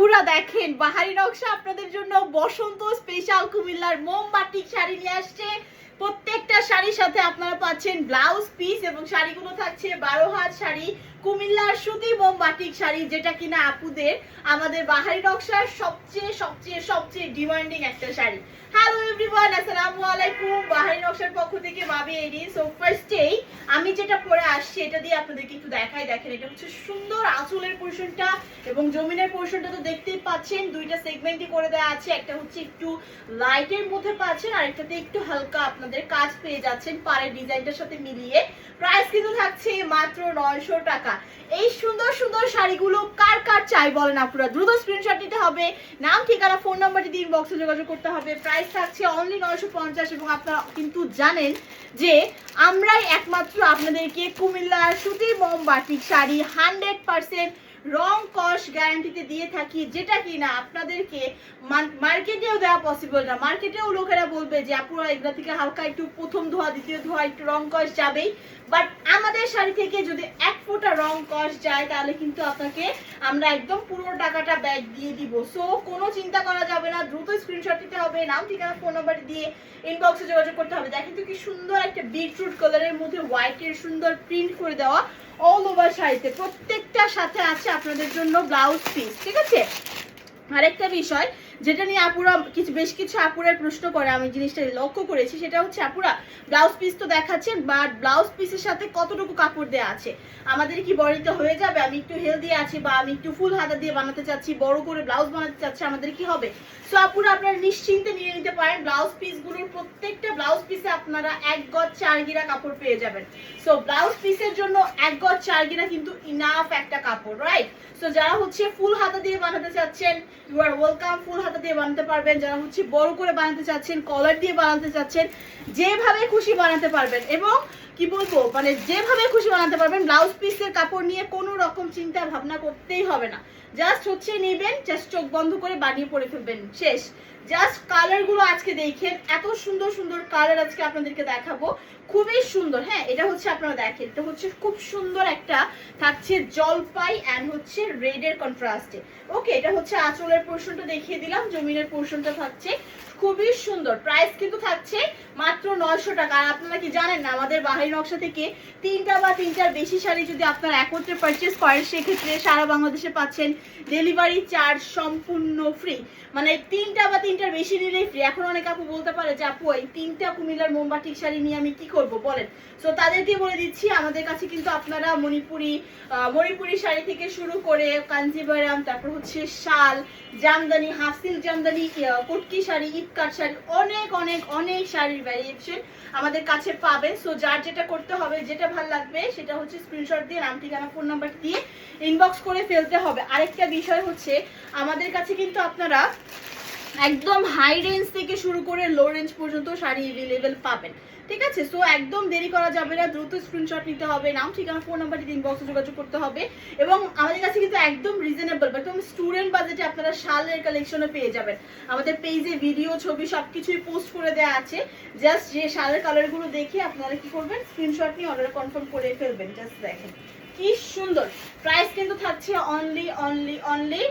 আপুরা দেখেন, বাহারি নকশা আপনাদের জন্য বসন্ত স্পেশাল কুমিল্লার মোমবাটিক শাড়ি নিয়ে আসছে। প্রত্যেকটা শাড়ির সাথে আপনারা পাচ্ছেন ব্লাউজ পিস এবং শাড়িগুলো থাকছে বারো হাত শাড়ি। কুমিল্লার সুতি মোমবাটিক শাড়ি, যেটা কিনা আপুদের আমাদের বাহারি নকশার সবচেয়ে সবচেয়ে সবচেয়ে ডিমান্ডিং একটা শাড়ি। হ্যালো এভরিওয়ান আসসালামু আলাইকুম। বাহারি নকশার পক্ষ থেকে ভাবি এডি সো ফার্স্টেই আমি যেটা পরে আসছি, এটা দিয়ে আপনাদেরকে একটু দেখাই। দেখেন, এটা হচ্ছে সুন্দর আঁচলের পোর্শনটা এবং জমিনের পোর্শনটা তো দেখতেই পাচ্ছেন। দুইটা সেগমেন্টই করে দেওয়া আছে। একটা হচ্ছে একটু লাইটের মধ্যে পাচ্ছেন, আর একটাতে একটু হালকা আপনাদের কাজ পেয়ে যাচ্ছেন। পাড়ের ডিজাইনটার সাথে মিলিয়ে। প্রাইস কিন্তু থাকছে মাত্র নয়শো টাকা। এই সুন্দর সুন্দর শাড়িগুলো কার কার চাই বলেন আপনারা দ্রুত স্ক্রিনশট নিতে হবে। নাম, ঠিকানা ফোন নাম্বারটি দিয়ে বক্সে যোগাযোগ করতে হবে। প্রাইস থাকছে অনলি নয়শো পঞ্চাশ এবং আপনারা কিন্তু জানেন যে আমরাই একমাত্র আপনাদেরকে কুমিল্লার সুতি মোমবাটিক শাড়ি হান্ড্রেড পার্সেন্ট রং কস গ্যারান্টিতে দিয়ে থাকি, যেটা কিনা আপনাদেরকে মার্কেটেও দেওয়া পসিবল না। মার্কেটেও লোকেরা বলবে যে আপুরা এগুলা থেকে হালকা একটু প্রথম ধোয়া, দ্বিতীয় ধোয়া, একটু রং কস যাবেই। বাট আমাদের শাড়ি থেকে যদি এক ফোঁটা রং কস যায়, তাহলে কিন্তু আপনাকে আমরা একদম পুরো টাকাটা ব্যাগ দিয়ে দিব। সো কোনো চিন্তা করা যাবে না। দ্রুত স্ক্রিনশট নিতে হবে, নাম, ঠিকানা ফোন নাম্বার দিয়ে ইনবক্সে যোগাযোগ করতে হবে। দেখেন তো কি সুন্দর একটা বিটরুট কালারের মধ্যে হোয়াইটের সুন্দর প্রিন্ট করে দেওয়া। অল ওভার শাড়িতে। প্রত্যেকটার সাথে আছে আপনাদের জন্য ব্লাউজ পিস ঠিক আছে? আরেকটা বিষয় যেটা নিয়ে আপুরা কিছু বেশ কিছু আপুরের প্রশ্ন করে, আমি জিনিসটা লক্ষ্য করেছি, সেটা হচ্ছে আপুরা ব্লাউজ পিস তো দেখাচ্ছেন বাট ব্লাউজ পিসের সাথে কতটুকু কাপড় দেওয়া আছে? আমাদের কি বডিতে হয়ে যাবে? আমি একটু হেলদি আছি বা আমি একটু ফুল হাতা দিয়ে বানাতে চাচ্ছি, বড় করে ব্লাউজ বানাতে চাচ্ছি, আমাদের কি হবে? সো আপুরা আপনারা নিশ্চিন্তে নিয়ে নিতে পারেন ব্লাউজ পিসগুলোর প্রত্যেকটা ব্লাউজ পিসে আপনারা এক গজ চার গিরা কাপড় পেয়ে যাবেন। সো ব্লাউজ পিসের জন্য এক গজ চার গিরা কিন্তু ইনাফ একটা কাপড় রাইট সো যারা হচ্ছে ফুল হাতা দিয়ে বানাতে চাচ্ছেন ইউ আর ওয়েলকাম ফুল হাতা দিয়ে বানাতে পারবেন, যারা হচ্ছে বড় করে বানাতে চাচ্ছেন কলার দিয়ে বানাতে চাচ্ছেন, যেভাবে খুশি বানাতে পারবেন। এবং কি বলব? মানে যেভাবে খুশি বানাতে পারবেন ব্লাউজ পিসের কাপড় নিয়ে কোনো রকম চিন্তা ভাবনা করতেই হবে না। জাস্ট হচ্ছে নেবেন জাস্ট চোখ বন্ধ করে বানিয়ে পরে ফেলবেন। শেষ। জাস্ট কালারগুলো আজকে দেখেন। এত সুন্দর সুন্দর কালার আজকে আপনাদেরকে দেখাবো। খুবই সুন্দর হ্যাঁ? এটা হচ্ছে আপনারা দেখেন। এটা হচ্ছে খুব সুন্দর একটা থাকছে জলপাই অ্যান্ড হচ্ছে রেড এর কন্ট্রাস্টে ওকে এটা হচ্ছে আঁচলের পোর্শনটা দেখিয়ে দিলাম। জমিনের পোর্শনটা থাকছে। খুবই সুন্দর। প্রাইস কিন্তু থাকছে মাত্র নয়শো টাকা। আর আপনারা কি জানেন না, আমাদের বাহারি নকশা থেকে তিনটা বা তিনটার বেশি শাড়ি যদি আপনারা একত্রে পারচেস করেন, সেক্ষেত্রে সারা বাংলাদেশে পাচ্ছেন ডেলিভারি চার্জ সম্পূর্ণ ফ্রি মানে তিনটা বা তিনটার বেশি নিলেই ফ্রি এখন অনেক আপু বলতে পারে যে, আপু, এই তিনটা কুমিল্লার মোমবাটিক শাড়ি নিয়ে আমি কি করব? বলেন। সো তাদেরকে বলে দিচ্ছি, আমাদের কাছে কিন্তু আপনারা মণিপুরি মণিপুরি শাড়ি থেকে শুরু করে কাঞ্জিবারাম, তারপর হচ্ছে শাল, জামদানি হাফসিল জামদানি কুটকি শাড়ি ইটকাট শাড়ি অনেক অনেক অনেক শাড়ির ভ্যারিয়েশন আমাদের কাছে পাবেন। সো যার যেটা করতে হবে, যেটা ভালো লাগবে, সেটা হচ্ছে স্ক্রিনশট দিয়ে, নাম, ঠিকানা ফোন নাম্বার দিয়ে ইনবক্স করে ফেলতে হবে। আরেকটা বিষয় হচ্ছে, আমাদের কাছে কিন্তু আপনারা একদম হাই রেঞ্জ থেকে শুরু করে লো রেঞ্জ পর্যন্ত শাড়ি অ্যাভেলেবেল পাবেন। ঠিক আছে? সো একদম দেরি করা যাবে না। দ্রুত স্ক্রিনশট নিতে হবে। নাম ঠিকানা ফোন নাম্বার দিয়ে ইনবক্সে যোগাযোগ করতে হবে। এবং আমাদের কাছে কিন্তু একদম রিজনেবল বা একদম স্টুডেন্ট বাজেটে আপনারা শালের কালেকশনে পেয়ে যাবেন। আমাদের পেজে ভিডিও ছবি সবকিছুই পোস্ট করে দেওয়া আছে। জাস্ট যে শালের কালারগুলো দেখে আপনারা কি করবেন? স্ক্রিনশট নিয়ে অর্ডার কনফার্ম করে ফেলবেন। জাস্ট দেখেন। কি সুন্দর। প্রাইস কিন্তু থাকছে অনলি অনলি অনলি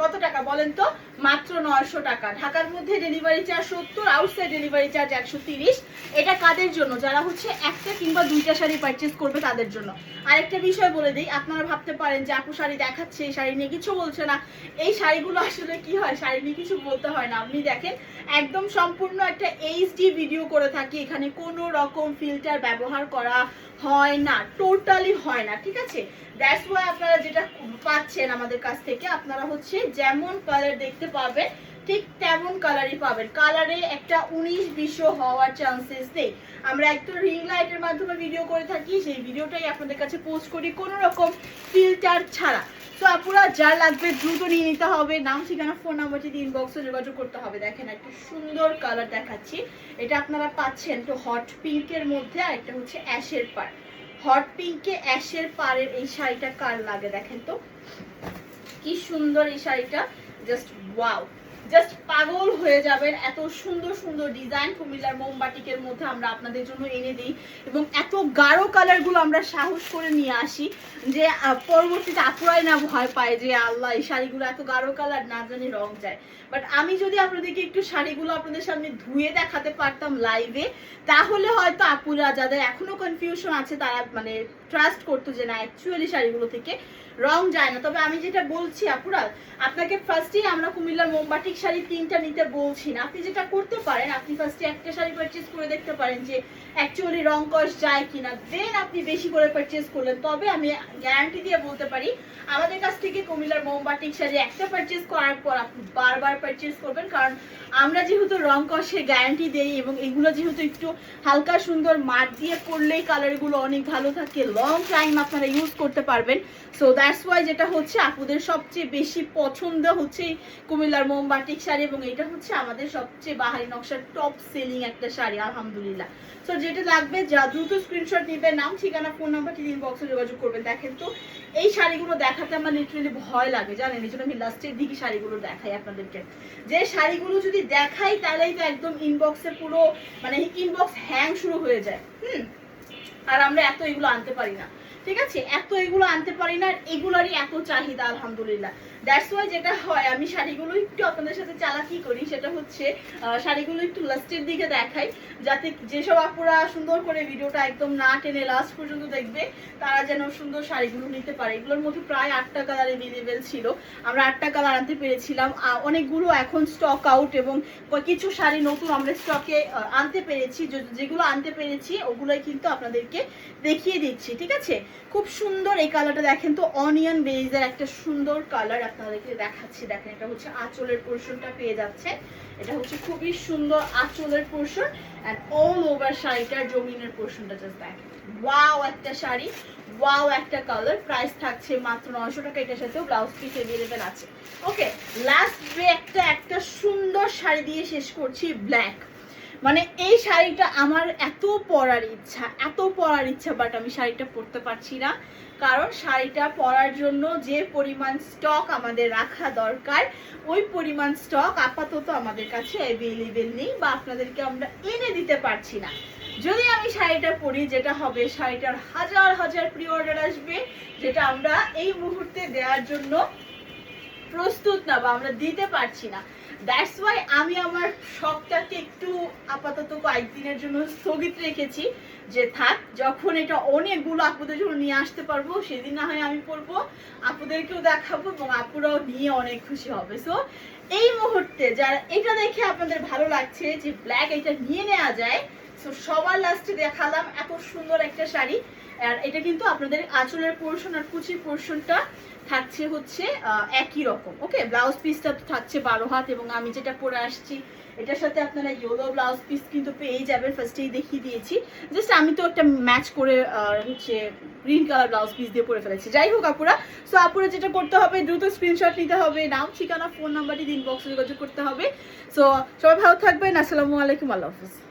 কত টাকা বলেন তো? মাত্র নয়শো টাকা। ঢাকার মধ্যে ডেলিভারি চার্জ সত্তর আউটসাইড ডেলিভারি চার্জ একশো তিরিশ। এটা কাদের জন্য? যারা হচ্ছে একটা কিংবা দুইটা শাড়ি পারচেস করবে তাদের জন্য। আরেকটা বিষয় বলে দিই, আপনারা ভাবতে পারেন যে আপু শাড়ি দেখাচ্ছে, এই শাড়ি নিয়ে কিছু বলছে না। এই শাড়িগুলো আসলে কি হয়? শাড়ি নিয়ে কিছু বলতে হয় না। আপনি দেখেন, একদম সম্পূর্ণ একটা এইচডি ভিডিও করে থাকি। এখানে কোনো রকম ফিল্টার ব্যবহার করা হয় না। টোটালি হয় না, ঠিক আছে? দ্যাটস ওয়াই আপনারা যেটা পাচ্ছেন আমাদের কাছ থেকে, আপনারা হচ্ছে যেমন কালার দেখতে পাবেন, ঠিক তেমন কালারই পাবেন। কালারে একটা উনিশ বিশ হওয়ার চান্সেস নেই। আমরা একটা রিং লাইটের মাধ্যমে ভিডিও করে থাকি, সেই ভিডিওটাই আপনাদের কাছে পোস্ট করি কোনো রকম ফিল্টার ছাড়া। তো আপুরা, যা লাগবে দ্রুত নিয়ে নিতে হবে। নাম, ঠিকানা ফোন নাম্বারটি দিয়ে ইনবক্সে যোগাযোগ করতে হবে। দেখেন, একটা সুন্দর কালার দেখাচ্ছি। এটা আপনারা পাচ্ছেন তো হট পিঙ্কের মধ্যে, আর একটা হচ্ছে অ্যাশের পার হট পিঙ্কে অ্যাশের পাড়ের এই শাড়িটা কার লাগে দেখেন তো? কি সুন্দর এই শাড়িটা জাস্ট ওয়াও জাস্ট পাগল হয়ে যাবেন। এত সুন্দর সুন্দর ডিজাইন কুমিল্লার মোমবাটিকের মধ্যে আমরা আপনাদের জন্য এনে দিই এবং এত গাঢ় কালারগুলো আমরা সাহস করে নিয়ে আসি যে পরবর্তীতে আপুরাই না ভয় পায় যে, আল্লাহ, এই শাড়িগুলো এত গাঢ় কালার না জানি রং যায়। বাট আমি যদি আপনাদেরকে একটু শাড়িগুলো আপনাদের সামনে ধুয়ে দেখাতে পারতাম লাইভে তাহলে হয়তো আপুরা যাদের এখনও কনফিউশন আছে, তারা মানে ট্রাস্ট করতো যে, না অ্যাকচুয়ালি শাড়িগুলো থেকে রং যায় না। তবে আমি যেটা বলছি আপুরা, আপনাকে ফার্স্টেই আমরা কুমিল্লার মোমবাটিক শাড়ি তিনটা নিতে বলছি না। আপনি যেটা করতে পারেন, আপনি ফার্স্টে একটা শাড়ি পারচেজ করে দেখতে পারেন যে অ্যাকচুয়ালি রং কস যায় কিনা। দেন আপনি বেশি করে পারচেজ করলেন। তবে আমি গ্যারান্টি দিয়ে বলতে পারি, আমাদের কাছ থেকে কুমিল্লার মোমবাটিক শাড়ি একটা পারচেজ করার পর আপনি বারবার পারচেজ করবেন। কারণ আমরা যেহেতু রং কষের গ্যারান্টি দেই এবং এগুলো যেহেতু একটু হালকা সুন্দর মাঠ দিয়ে পরলেই কালারগুলো অনেক ভালো থাকে লং টাইম আপনারা ইউজ করতে পারবেন। সো দ্যাটস ওয়াই যেটা হচ্ছে আপুদের সবচেয়ে বেশি পছন্দ হচ্ছে কুমিল্লার কুমিল্লার মোমবাটিক শাড়ি এবং এটা হচ্ছে আমাদের সবচেয়ে বাহারি নকশার টপ সেলিং একটা শাড়ি, আলহামদুলিল্লাহ। সো যেটা লাগবে যা দ্রুত স্ক্রিনশট নেবেন নাম, ঠিকানা ফোন নাম্বার টিভি বক্সে যোগাযোগ করবেন। দেখেন তো, এই শাড়িগুলো দেখাতে আমার লিটারালি ভয় লাগে, জানেন? এই জন্য আমি লাস্টের দিকে শাড়িগুলো দেখাই আপনাদেরকে। যে শাড়িগুলো যদি দেখাই, তাহলেই তো একদম ইনবক্সে পুরো মানে ইনবক্স হ্যাং শুরু হয়ে যায়। হুম? আর আমরা এত এগুলো আনতে পারি না। ঠিক আছে? এত এগুলো আনতে পারি না, আর এগুলোরই এত চাহিদা, আলহামদুলিল্লাহ। দ্যাটস ওয়াই যেটা হয়, আমি শাড়িগুলো একটু আপনাদের সাথে চালাকি করি, সেটা হচ্ছে শাড়িগুলো একটু লাস্টের দিকে দেখাই, যাতে যেসব আপুরা সুন্দর করে ভিডিওটা একদম না টেনে লাস্ট পর্যন্ত দেখবে, তারা যেন সুন্দর শাড়িগুলো নিতে পারে। এগুলোর মধ্যে প্রায় আটটা কালার এভেলেবেল ছিল। আমরা আটটা কালার আনতে পেরেছিলাম। অনেকগুলো এখন স্টক আউট এবং কিছু শাড়ি নতুন আমরা স্টকে আনতে পেরেছি। যেগুলো আনতে পেরেছি, ওগুলোই কিন্তু আপনাদেরকে দেখিয়ে দিচ্ছি, ঠিক আছে? খুব সুন্দর এই কালারটা দেখেন তো অনিয়ন বেজের একটা সুন্দর কালার আপনাদেরকে দেখাচ্ছি। দেখেন, এটা হচ্ছে আঁচলের পোর্শনটা পেয়ে যাচ্ছে। এটা হচ্ছে খুবই সুন্দর আঁচলের পোর্শন অ্যান্ড অল ওভার শাড়িটার জমিনের পোর্শনটা জাস্ট দেখেন। ওয়াও একটা শাড়ি। ওয়াও একটা কালার প্রাইস থাকছে মাত্র নয়শো টাকা। এটার সাথেও ব্লাউজ পিস অ্যাভেলেবেল আছে। ওকে লাস্ট একটা একটা সুন্দর শাড়ি দিয়ে শেষ করছি ব্ল্যাক মানে এই শাড়িটা আমার এত পরার ইচ্ছা, এত পরার ইচ্ছা বাট আমি শাড়িটা পরতে পারছি না। কারণ শাড়িটা পরার জন্য যে পরিমাণ স্টক আমাদের রাখা দরকার, ওই পরিমাণ স্টক আপাতত আমাদের কাছে অ্যাভেলেবেল নেই বা আপনাদেরকে আমরা এনে দিতে পারছি না। যদি আমি শাড়িটা পরি, যেটা হবে শাড়িটার হাজার হাজার প্রি অর্ডার আসবে, যেটা আমরা এই মুহূর্তে দেওয়ার জন্য প্রস্তুত না বা আমরা দিতে পারছি না। দ্যাটস ওয়াই আমি আমার শখটাকে একটু আপাতত কয়েকদিনের জন্য স্থগিত রেখেছি, যে থাক, যখন এটা অনেকগুলো আপুদের জন্য নিয়ে আসতে পারব, সেদিন না হয় আমি পরবো, আপুদেরকেও দেখাবো এবং আপুরাও নিয়ে অনেক খুশি হবে। সো এই মুহূর্তে যারা এটা দেখে আপনাদের ভালো লাগছে যে ব্ল্যাক এটা নিয়ে নেওয়া যায় সো সবার লাস্টে দেখালাম এত সুন্দর একটা শাড়ি। আর এটা কিন্তু আপনাদের আঁচলের পোর্শন আর কুচির পোর্শনটা থাকছে হচ্ছে একই রকম ওকে ব্লাউজ পিসটা থাকছে বারো হাত এবং আমি যেটা পরে আসছি, এটার সাথে আপনারা ইয়েলো ব্লাউজ পিস কিন্তু পেয়ে যাবেন। ফার্স্টেই দেখিয়ে দিয়েছি। জাস্ট আমি তো একটা ম্যাচ করে হচ্ছে গ্রিন কালার ব্লাউজ পিস দিয়ে পরে ফেলেছি। যাই হোক আপুরা সো আপুরা যেটা করতে হবে, দ্রুত স্ক্রিনশট নিতে হবে। নাম, ঠিকানা ফোন নাম্বারটি দিন বক্সে যোগাযোগ করতে হবে। সো সবাই ভালো থাকবেন। আসসালামু আলাইকুম। আল্লাহ হাফিজ।